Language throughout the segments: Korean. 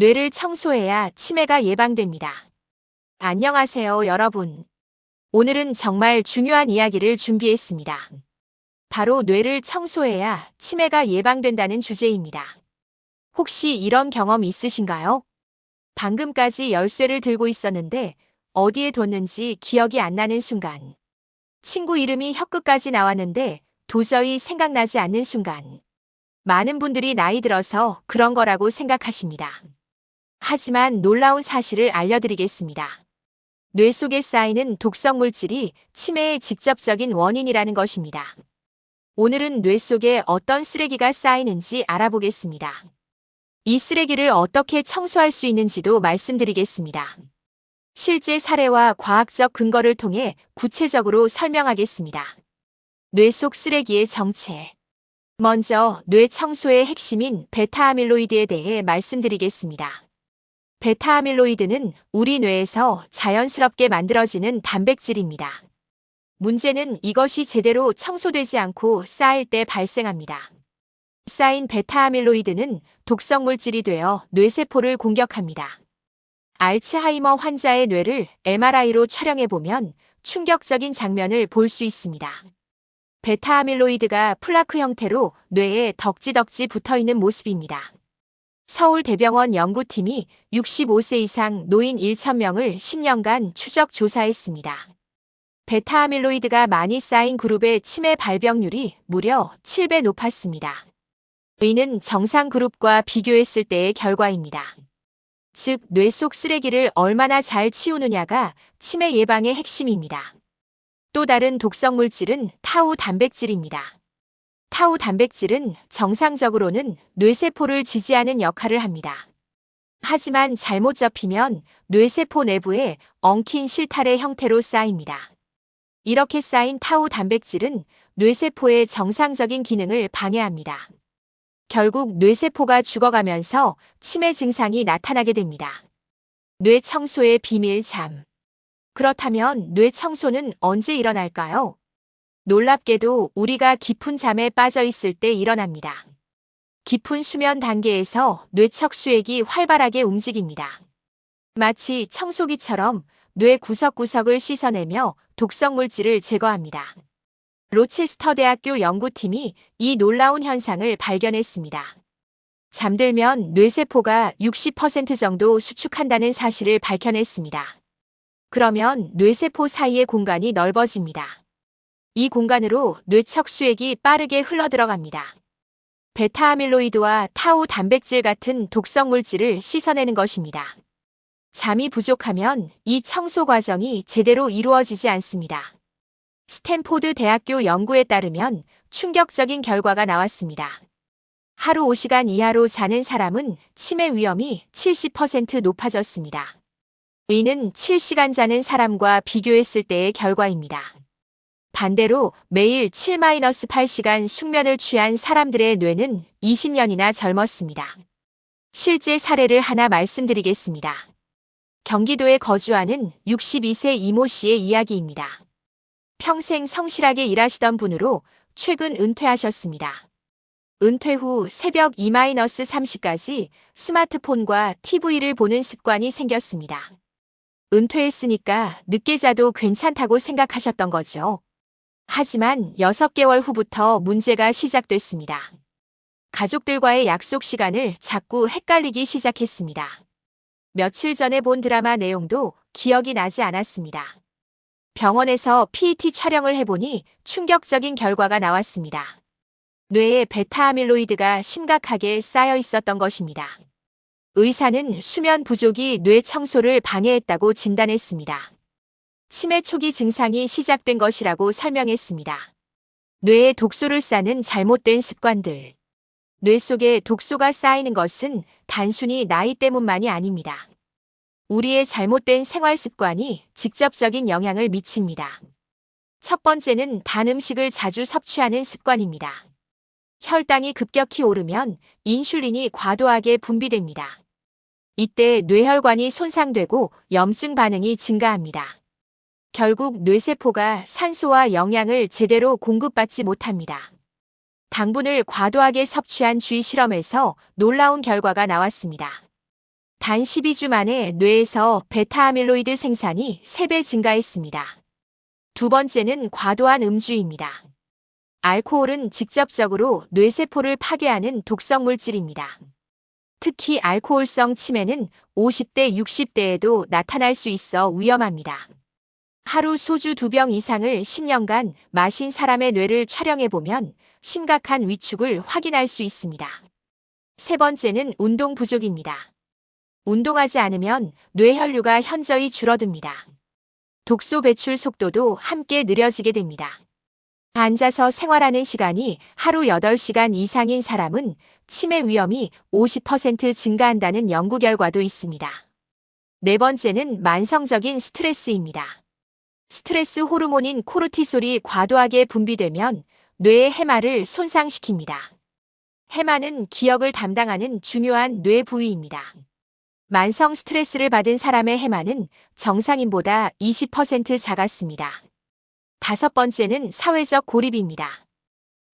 뇌를 청소해야 치매가 예방됩니다. 안녕하세요, 여러분. 오늘은 정말 중요한 이야기를 준비했습니다. 바로 뇌를 청소해야 치매가 예방된다는 주제입니다. 혹시 이런 경험 있으신가요? 방금까지 열쇠를 들고 있었는데 어디에 뒀는지 기억이 안 나는 순간. 친구 이름이 혀끝까지 나왔는데 도저히 생각나지 않는 순간. 많은 분들이 나이 들어서 그런 거라고 생각하십니다. 하지만 놀라운 사실을 알려드리겠습니다. 뇌 속에 쌓이는 독성 물질이 치매의 직접적인 원인이라는 것입니다. 오늘은 뇌 속에 어떤 쓰레기가 쌓이는지 알아보겠습니다. 이 쓰레기를 어떻게 청소할 수 있는지도 말씀드리겠습니다. 실제 사례와 과학적 근거를 통해 구체적으로 설명하겠습니다. 뇌 속 쓰레기의 정체. 먼저 뇌 청소의 핵심인 베타아밀로이드에 대해 말씀드리겠습니다. 베타 아밀로이드는 우리 뇌에서 자연스럽게 만들어지는 단백질입니다. 문제는 이것이 제대로 청소되지 않고 쌓일 때 발생합니다. 쌓인 베타 아밀로이드는 독성 물질이 되어 뇌세포를 공격합니다. 알츠하이머 환자의 뇌를 MRI로 촬영해 보면 충격적인 장면을 볼 수 있습니다. 베타 아밀로이드가 플라크 형태로 뇌에 덕지덕지 붙어 있는 모습입니다. 서울대병원 연구팀이 65세 이상 노인 1,000명을 10년간 추적 조사했습니다. 베타 아밀로이드가 많이 쌓인 그룹의 치매 발병률이 무려 7배 높았습니다. 이는 정상 그룹과 비교했을 때의 결과입니다. 즉, 뇌 속 쓰레기를 얼마나 잘 치우느냐가 치매 예방의 핵심입니다. 또 다른 독성 물질은 타우 단백질입니다. 타우 단백질은 정상적으로는 뇌세포를 지지하는 역할을 합니다. 하지만 잘못 잡히면 뇌세포 내부에 엉킨 실타래 형태로 쌓입니다. 이렇게 쌓인 타우 단백질은 뇌세포의 정상적인 기능을 방해합니다. 결국 뇌세포가 죽어가면서 치매 증상이 나타나게 됩니다. 뇌 청소의 비밀 잠. 그렇다면 뇌 청소는 언제 일어날까요? 놀랍게도 우리가 깊은 잠에 빠져 있을 때 일어납니다. 깊은 수면 단계에서 뇌척 수액이 활발하게 움직입니다. 마치 청소기처럼 뇌 구석구석을 씻어내며 독성 물질을 제거합니다. 로체스터 대학교 연구팀이 이 놀라운 현상을 발견했습니다. 잠들면 뇌세포가 60% 정도 수축한다는 사실을 밝혀냈습니다. 그러면 뇌세포 사이의 공간이 넓어집니다. 이 공간으로 뇌척 수액이 빠르게 흘러들어갑니다. 베타아밀로이드와 타우 단백질 같은 독성 물질을 씻어내는 것입니다. 잠이 부족하면 이 청소 과정이 제대로 이루어지지 않습니다. 스탠포드 대학교 연구에 따르면 충격적인 결과가 나왔습니다. 하루 5시간 이하로 자는 사람은 치매 위험이 70% 높아졌습니다. 이는 7시간 자는 사람과 비교했을 때의 결과입니다. 반대로 매일 7-8시간 숙면을 취한 사람들의 뇌는 20년이나 젊었습니다. 실제 사례를 하나 말씀드리겠습니다. 경기도에 거주하는 62세 이모 씨의 이야기입니다. 평생 성실하게 일하시던 분으로 최근 은퇴하셨습니다. 은퇴 후 새벽 2-30까지 스마트폰과 TV를 보는 습관이 생겼습니다. 은퇴했으니까 늦게 자도 괜찮다고 생각하셨던 거죠. 하지만 6개월 후부터 문제가 시작됐습니다. 가족들과의 약속 시간을 자꾸 헷갈리기 시작했습니다. 며칠 전에 본 드라마 내용도 기억이 나지 않았습니다. 병원에서 PET 촬영을 해보니 충격적인 결과가 나왔습니다. 뇌에 베타아밀로이드가 심각하게 쌓여 있었던 것입니다. 의사는 수면 부족이 뇌 청소를 방해했다고 진단했습니다. 치매 초기 증상이 시작된 것이라고 설명했습니다. 뇌에 독소를 싸는 잘못된 습관들. 뇌 속에 독소가 쌓이는 것은 단순히 나이 때문만이 아닙니다. 우리의 잘못된 생활 습관이 직접적인 영향을 미칩니다. 첫 번째는 단 음식을 자주 섭취하는 습관입니다. 혈당이 급격히 오르면 인슐린이 과도하게 분비됩니다. 이때 뇌혈관이 손상되고 염증 반응이 증가합니다. 결국 뇌세포가 산소와 영양을 제대로 공급받지 못합니다. 당분을 과도하게 섭취한 쥐 실험에서 놀라운 결과가 나왔습니다. 단 12주 만에 뇌에서 베타아밀로이드 생산이 3배 증가했습니다. 두 번째는 과도한 음주입니다. 알코올은 직접적으로 뇌세포를 파괴하는 독성 물질입니다. 특히 알코올성 치매는 50대, 60대에도 나타날 수 있어 위험합니다. 하루 소주 두 병 이상을 10년간 마신 사람의 뇌를 촬영해보면 심각한 위축을 확인할 수 있습니다. 세 번째는 운동 부족입니다. 운동하지 않으면 뇌혈류가 현저히 줄어듭니다. 독소 배출 속도도 함께 느려지게 됩니다. 앉아서 생활하는 시간이 하루 8시간 이상인 사람은 치매 위험이 50% 증가한다는 연구 결과도 있습니다. 네 번째는 만성적인 스트레스입니다. 스트레스 호르몬인 코르티솔이 과도하게 분비되면 뇌의 해마를 손상시킵니다. 해마는 기억을 담당하는 중요한 뇌 부위입니다. 만성 스트레스를 받은 사람의 해마는 정상인보다 20% 작았습니다. 다섯 번째는 사회적 고립입니다.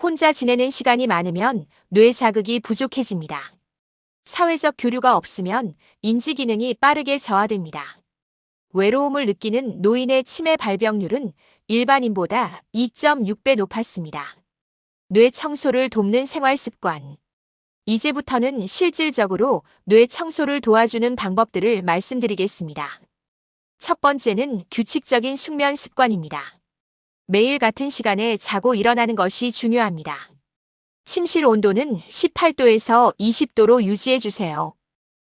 혼자 지내는 시간이 많으면 뇌 자극이 부족해집니다. 사회적 교류가 없으면 인지 기능이 빠르게 저하됩니다. 외로움을 느끼는 노인의 치매 발병률은 일반인보다 2.6배 높았습니다. 뇌 청소를 돕는 생활 습관. 이제부터는 실질적으로 뇌 청소를 도와주는 방법들을 말씀드리겠습니다. 첫 번째는 규칙적인 숙면 습관입니다. 매일 같은 시간에 자고 일어나는 것이 중요합니다. 침실 온도는 18도에서 20도로 유지해 주세요.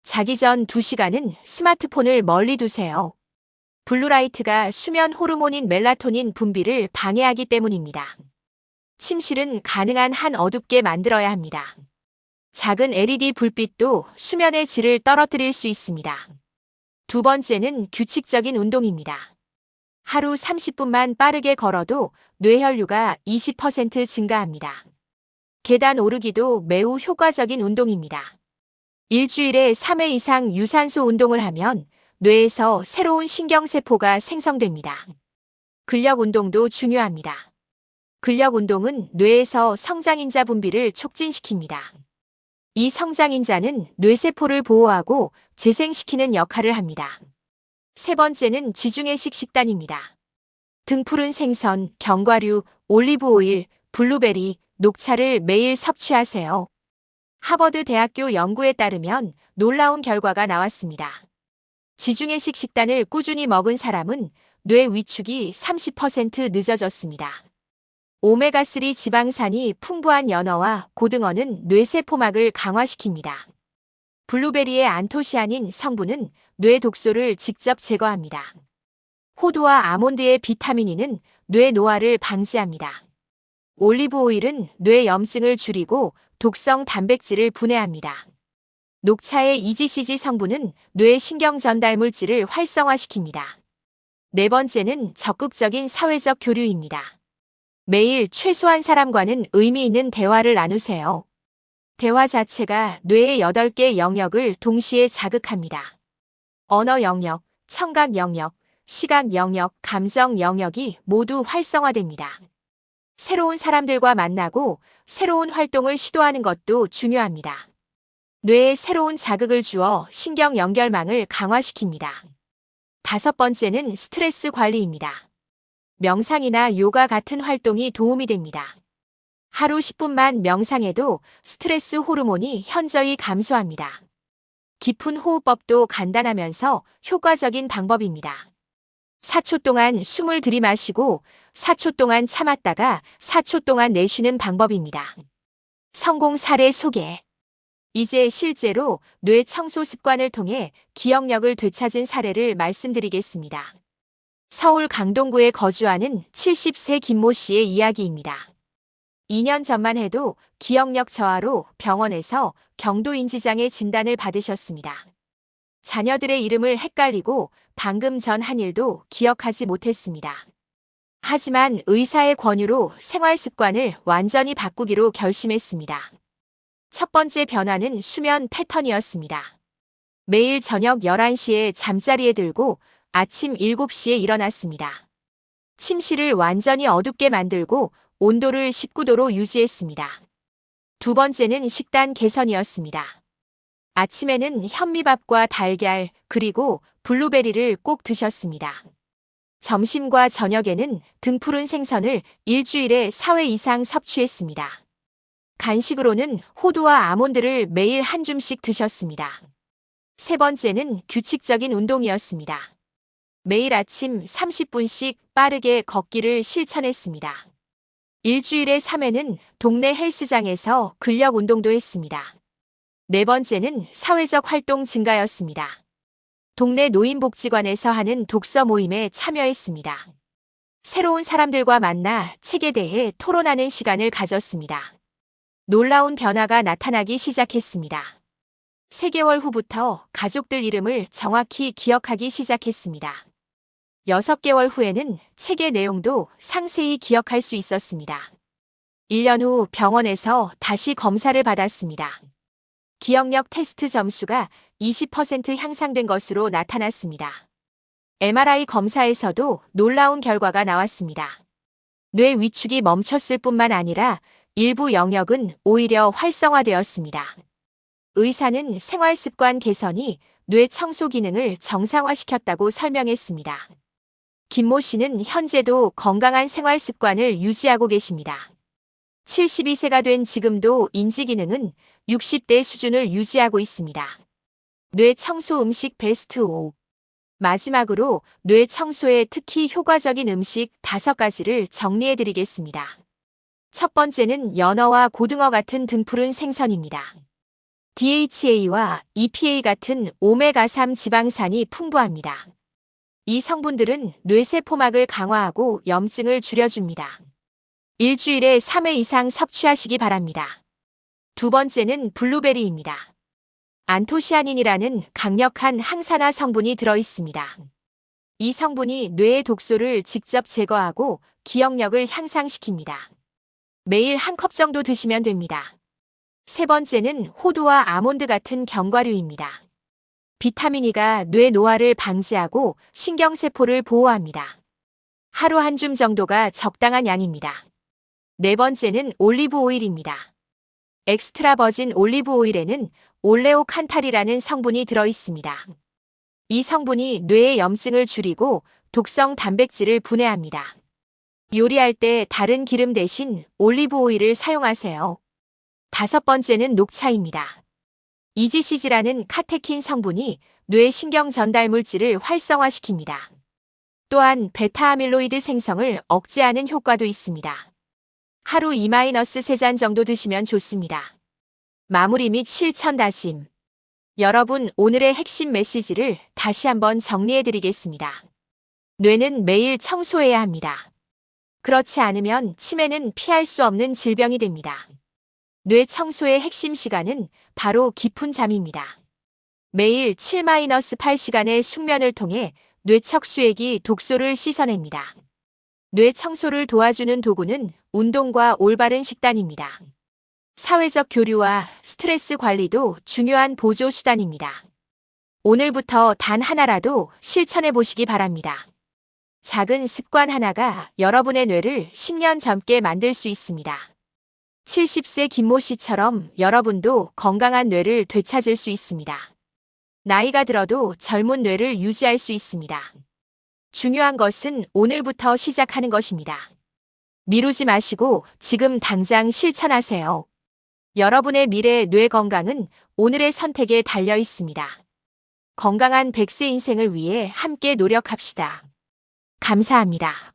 자기 전 2시간은 스마트폰을 멀리 두세요. 블루라이트가 수면 호르몬인 멜라토닌 분비를 방해하기 때문입니다. 침실은 가능한 한 어둡게 만들어야 합니다. 작은 LED 불빛도 수면의 질을 떨어뜨릴 수 있습니다. 두 번째는 규칙적인 운동입니다. 하루 30분만 빠르게 걸어도 뇌혈류가 20% 증가합니다. 계단 오르기도 매우 효과적인 운동입니다. 일주일에 3회 이상 유산소 운동을 하면 뇌에서 새로운 신경세포가 생성됩니다. 근력 운동도 중요합니다. 근력 운동은 뇌에서 성장인자 분비를 촉진시킵니다. 이 성장인자는 뇌세포를 보호하고 재생시키는 역할을 합니다. 세 번째는 지중해식 식단입니다. 등푸른 생선, 견과류, 올리브오일, 블루베리, 녹차를 매일 섭취하세요. 하버드 대학교 연구에 따르면 놀라운 결과가 나왔습니다. 지중해식 식단을 꾸준히 먹은 사람은 뇌 위축이 30% 늦어졌습니다. 오메가3 지방산이 풍부한 연어와 고등어는 뇌세포막을 강화시킵니다. 블루베리의 안토시아닌 성분은 뇌 독소를 직접 제거합니다. 호두와 아몬드의 비타민 E는 뇌 노화를 방지합니다. 올리브 오일은 뇌 염증을 줄이고 독성 단백질을 분해합니다. 녹차의 EGCG 성분은 뇌 신경 전달 물질을 활성화시킵니다. 네 번째는 적극적인 사회적 교류입니다. 매일 최소한 사람과는 의미 있는 대화를 나누세요. 대화 자체가 뇌의 8개 영역을 동시에 자극합니다. 언어 영역, 청각 영역, 시각 영역, 감정 영역이 모두 활성화됩니다. 새로운 사람들과 만나고 새로운 활동을 시도하는 것도 중요합니다. 뇌에 새로운 자극을 주어 신경 연결망을 강화시킵니다. 다섯 번째는 스트레스 관리입니다. 명상이나 요가 같은 활동이 도움이 됩니다. 하루 10분만 명상해도 스트레스 호르몬이 현저히 감소합니다. 깊은 호흡법도 간단하면서 효과적인 방법입니다. 4초 동안 숨을 들이마시고 4초 동안 참았다가 4초 동안 내쉬는 방법입니다. 성공 사례 소개 이제 실제로 뇌 청소 습관을 통해 기억력을 되찾은 사례를 말씀드리겠습니다. 서울 강동구에 거주하는 70세 김모 씨의 이야기입니다. 2년 전만 해도 기억력 저하로 병원에서 경도인지장애 진단을 받으셨습니다. 자녀들의 이름을 헷갈리고 방금 전 한 일도 기억하지 못했습니다. 하지만 의사의 권유로 생활 습관을 완전히 바꾸기로 결심했습니다. 첫 번째 변화는 수면 패턴이었습니다. 매일 저녁 11시에 잠자리에 들고 아침 7시에 일어났습니다. 침실을 완전히 어둡게 만들고 온도를 19도로 유지했습니다. 두 번째는 식단 개선이었습니다. 아침에는 현미밥과 달걀, 그리고 블루베리를 꼭 드셨습니다. 점심과 저녁에는 등푸른 생선을 일주일에 4회 이상 섭취했습니다. 간식으로는 호두와 아몬드를 매일 한 줌씩 드셨습니다. 세 번째는 규칙적인 운동이었습니다. 매일 아침 30분씩 빠르게 걷기를 실천했습니다. 일주일에 3회는 동네 헬스장에서 근력 운동도 했습니다. 네 번째는 사회적 활동 증가였습니다. 동네 노인복지관에서 하는 독서 모임에 참여했습니다. 새로운 사람들과 만나 책에 대해 토론하는 시간을 가졌습니다. 놀라운 변화가 나타나기 시작했습니다. 3개월 후부터 가족들 이름을 정확히 기억하기 시작했습니다. 6개월 후에는 책의 내용도 상세히 기억할 수 있었습니다. 1년 후 병원에서 다시 검사를 받았습니다. 기억력 테스트 점수가 20% 향상된 것으로 나타났습니다. MRI 검사에서도 놀라운 결과가 나왔습니다. 뇌 위축이 멈췄을 뿐만 아니라 일부 영역은 오히려 활성화되었습니다. 의사는 생활 습관 개선이 뇌 청소 기능을 정상화시켰다고 설명했습니다. 김모 씨는 현재도 건강한 생활 습관을 유지하고 계십니다. 72세가 된 지금도 인지 기능은 60대 수준을 유지하고 있습니다. 뇌 청소 음식 베스트 5. 마지막으로 뇌 청소에 특히 효과적인 음식 5가지를 정리해 드리겠습니다. 첫 번째는 연어와 고등어 같은 등푸른 생선입니다. DHA와 EPA 같은 오메가3 지방산이 풍부합니다. 이 성분들은 뇌세포막을 강화하고 염증을 줄여줍니다. 일주일에 3회 이상 섭취하시기 바랍니다. 두 번째는 블루베리입니다. 안토시아닌이라는 강력한 항산화 성분이 들어 있습니다. 이 성분이 뇌의 독소를 직접 제거하고 기억력을 향상시킵니다. 매일 한 컵 정도 드시면 됩니다. 세 번째는 호두와 아몬드 같은 견과류입니다. 비타민 E가 뇌 노화를 방지하고 신경세포를 보호합니다. 하루 한 줌 정도가 적당한 양입니다. 네 번째는 올리브 오일입니다. 엑스트라 버진 올리브 오일에는 올레오칸탈이라는 성분이 들어 있습니다. 이 성분이 뇌의 염증을 줄이고 독성 단백질을 분해합니다. 요리할 때 다른 기름 대신 올리브 오일을 사용하세요. 다섯 번째는 녹차입니다. 이지시지라는 카테킨 성분이 뇌 신경 전달 물질을 활성화시킵니다. 또한 베타아밀로이드 생성을 억제하는 효과도 있습니다. 하루 2-3잔 정도 드시면 좋습니다. 마무리 및 실천 다짐. 여러분, 오늘의 핵심 메시지를 다시 한번 정리해 드리겠습니다. 뇌는 매일 청소해야 합니다. 그렇지 않으면 치매는 피할 수 없는 질병이 됩니다. 뇌 청소의 핵심 시간은 바로 깊은 잠입니다. 매일 7-8시간의 숙면을 통해 뇌척 수액이 독소를 씻어냅니다. 뇌 청소를 도와주는 도구는 운동과 올바른 식단입니다. 사회적 교류와 스트레스 관리도 중요한 보조 수단입니다. 오늘부터 단 하나라도 실천해 보시기 바랍니다. 작은 습관 하나가 여러분의 뇌를 10년 젊게 만들 수 있습니다. 70세 김모 씨처럼 여러분도 건강한 뇌를 되찾을 수 있습니다. 나이가 들어도 젊은 뇌를 유지할 수 있습니다. 중요한 것은 오늘부터 시작하는 것입니다. 미루지 마시고 지금 당장 실천하세요. 여러분의 미래 뇌 건강은 오늘의 선택에 달려 있습니다. 건강한 100세 인생을 위해 함께 노력합시다. 감사합니다.